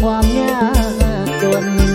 ความยากจน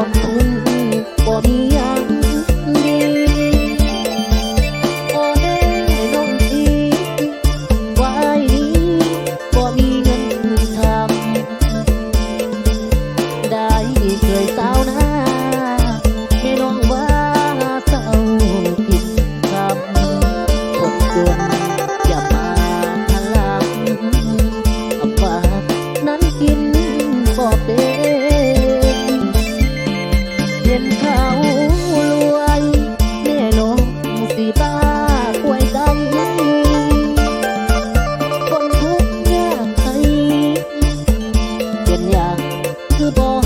หมดทุน คือ